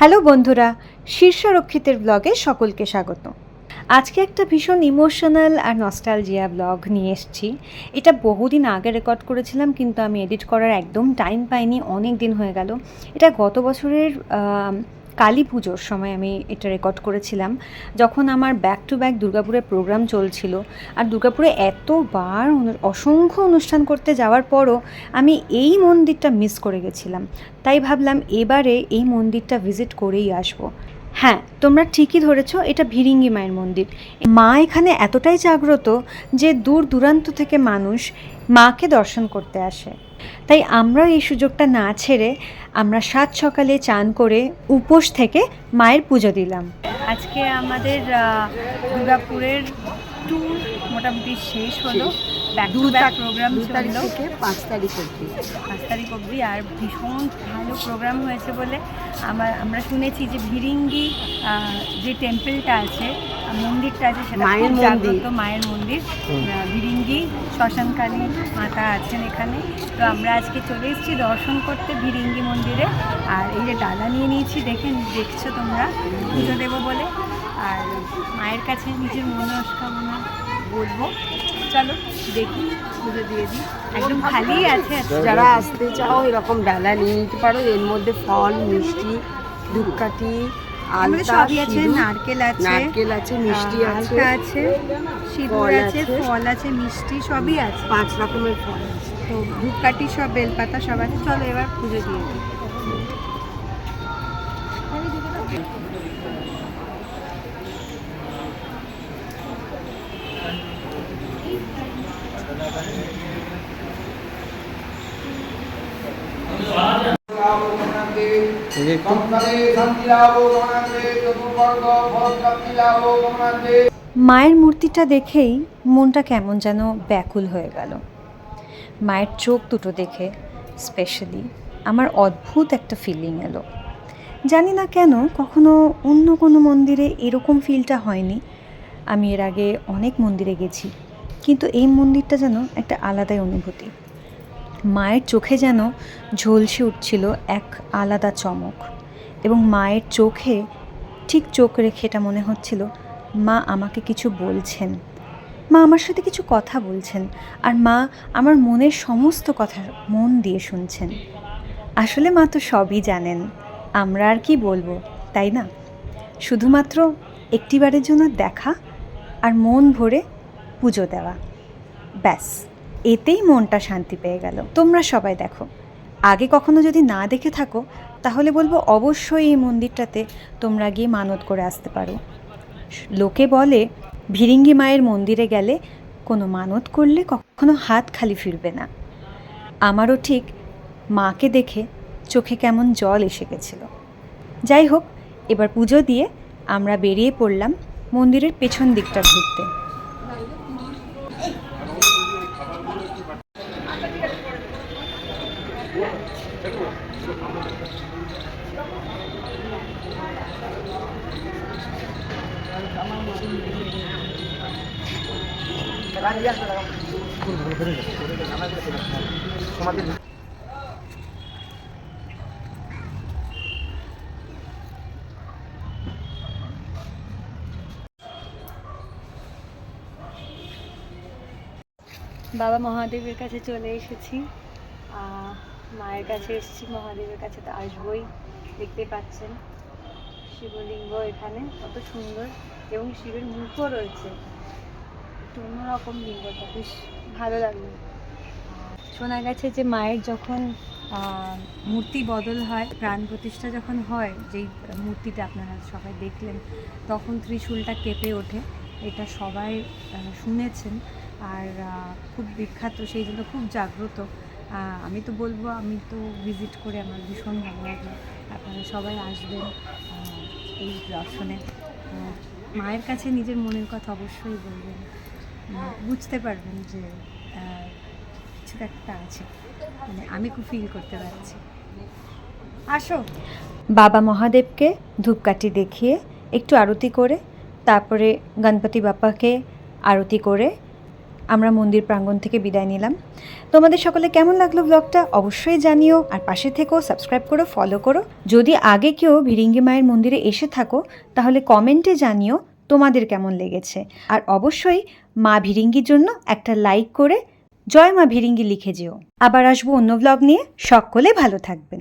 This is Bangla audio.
হ্যালো বন্ধুরা শীর্ষরক্ষিতের ব্লগে সকলকে স্বাগত। আজকে একটা ভীষণ ইমোশনাল আর নস্টালজিয়া ব্লগ নিয়ে এসেছি। এটা বহুদিন আগে রেকর্ড করেছিলাম, কিন্তু আমি এডিট করার একদম টাইম পাইনি, অনেক দিন হয়ে গেল। এটা গত বছরের কালী পুজোর সময় আমি এটা রেকর্ড করেছিলাম, যখন আমার ব্যাক টু ব্যাক দুর্গাপুরে প্রোগ্রাম চলছিল। আর দুর্গাপুরে এতবার অসংখ্য অনুষ্ঠান করতে যাওয়ার পরও আমি এই মন্দিরটা মিস করে গেছিলাম। তাই ভাবলাম এবারে এই মন্দিরটা ভিজিট করেই আসব। হ্যাঁ তোমরা ঠিকই ধরেছো, এটা ভিরিঙ্গি মায়ের মন্দির। মা এখানে এতটাই জাগ্রত যে দূর দূরান্ত থেকে মানুষ মাকে দর্শন করতে আসে। তাই আমরাও এই সুযোগটা না ছেড়ে আমরা সাত সকালে চান করে উপোস থেকে মায়ের পুজো দিলাম। আজকে আমাদের দুর্গাপুরের টুর মোটামুটি শেষ হলো। ব্যাক প্রোগ্রাম দু তারিখ থেকে পাঁচ তারিখ অবধি। পাঁচ তারিখ অবধি আর ভীষণ ভালো প্রোগ্রাম হয়েছে বলে আমার আমরা শুনেছি যে ভিরিঙ্গি যে টেম্পলটা আছে মন্দিরটা আছে সেটা মায়ের মন্দির। মায়ের মন্দির। ভিরিঙ্গি শ্মশানকালী মাতা আছেন এখানে। তো আমরা আজকে চলে এসেছি দর্শন করতে ভিরিঙ্গি মন্দিরে। আর এই যে ডালা নিয়ে নিয়েছি দেখে দেখছ তোমরা? পুজো দেবো বলে। আর মায়ের কাছে নিজের মনস্কামনা। বলব। চলো দেখি পুজো দিয়ে দিই। একদম খালি আছে। যারা আসতে চাও এরকম ডালা নিয়ে নিতে পারো এর মধ্যে ফল মিষ্টি ধূপকাঠি সবই আছে নারকেল আছে। নারকেল আছে মিষ্টি আছে। আছে সিঁদুর ফল আছে আছে। ফল আছে মিষ্টি সবই আছে। পাঁচ রকমের ফল আছে। তো ধূপকাঠি সব বেলপাতা সব আছে। চলো এবার পুজো দিয়ে দিই। মায়ের মূর্তিটা দেখেই মনটা কেমন যেন ব্যাকুল হয়ে গেল। মায়ের চোখ দুটো দেখে স্পেশালি আমার অদ্ভুত একটা ফিলিং এলো। জানি না কেন কখনো অন্য কোনো মন্দিরে এরকম ফিলটা হয়নি। আমি এর আগে অনেক মন্দিরে গেছি, কিন্তু এই মন্দিরটা যেন একটা আলাদাই অনুভূতি। মায়ের চোখে যেন ঝলসে উঠছিল এক আলাদা চমক এবং মায়ের চোখে ঠিক চোখ রেখে এটা মনে হচ্ছিল, মা আমাকে কিছু বলছেন। মা আমার সাথে কিছু কথা বলছেন আর মা আমার মনের সমস্ত কথা মন দিয়ে শুনছেন। আসলে মা তো সবই জানেন, আমরা আর কি বলব, তাই না? শুধুমাত্র একটিবারের জন্য দেখা আর মন ভরে পুজো দেওয়া। ব্যাস। এতেই মনটা শান্তি পেয়ে গেল। তোমরা সবাই দেখো। আগে কখনো যদি না দেখে থাকো, তাহলে বলব অবশ্যই এই মন্দিরটাতে তোমরা গিয়ে মানত করে আসতে পারো। লোকে বলে, ভিরিঙ্গি মায়ের মন্দিরে গেলে কোনো মানত করলে কখনো হাত খালি ফিরবে না। আমারও ঠিক মাকে দেখে চোখে কেমন জল এসে গেছিল। যাই হোক, এবার পুজো দিয়ে আমরা বেরিয়ে পড়লাম মন্দিরের পেছন দিকটা ঘুরতে। বাবা মহাদেবের কাছে চলে এসেছি। মায়ের কাছে এসেছি, মহাদেবের কাছে তো আসবই, দেখতে পাচ্ছেন। শিবলিঙ্গ এখানে, কত সুন্দর। এবং শিবের মুখও রয়েছে। একটু অন্যরকম লিঙ্গটা, বেশ ভালো লাগল। শোনা গেছে যে মায়ের যখন মূর্তি বদল হয়, প্রাণ প্রতিষ্ঠা যখন হয়, যেই মূর্তিটা আপনারা সবাই দেখলেন, তখন ত্রিশূলটা কেঁপে ওঠে। এটা সবাই শুনেছেন। আর খুব বিখ্যাত, সেই জন্য খুব জাগ্রত। আমি তো বলব, আমি তো ভিজিট করে আমার ভীষণ ভালো লাগল। আপনারা সবাই আসবেন এই দর্শনে। মায়ের কাছে নিজের মনের কথা অবশ্যই বলবেন। বুঝতে পারবেন যে কিছু একটা আছে। মানে আমি খুব ফিল করতে পারছি। আসো। বাবা মহাদেবকে ধূপকাঠি দেখিয়ে একটু আরতি করে, তারপরে গণপতি বাপ্পাকে আরতি করে আমরা মন্দির প্রাঙ্গণ থেকে বিদায় নিলাম। তোমাদের সকলে কেমন লাগল ব্লগটা অবশ্যই জানিও আর পাশে থেকেও সাবস্ক্রাইব করো ফলো করো। যদি আগে কেউ ভিরিঙ্গি মায়ের মন্দিরে এসে থাকো, তাহলে কমেন্টে জানিও তোমাদের কেমন লেগেছে। আর অবশ্যই মা ভিরিঙ্গির জন্য একটা লাইক করে জয় মা ভিরিঙ্গি লিখে যেও। আবার আসব অন্য ব্লগ নিয়ে। সকলে ভালো থাকবেন।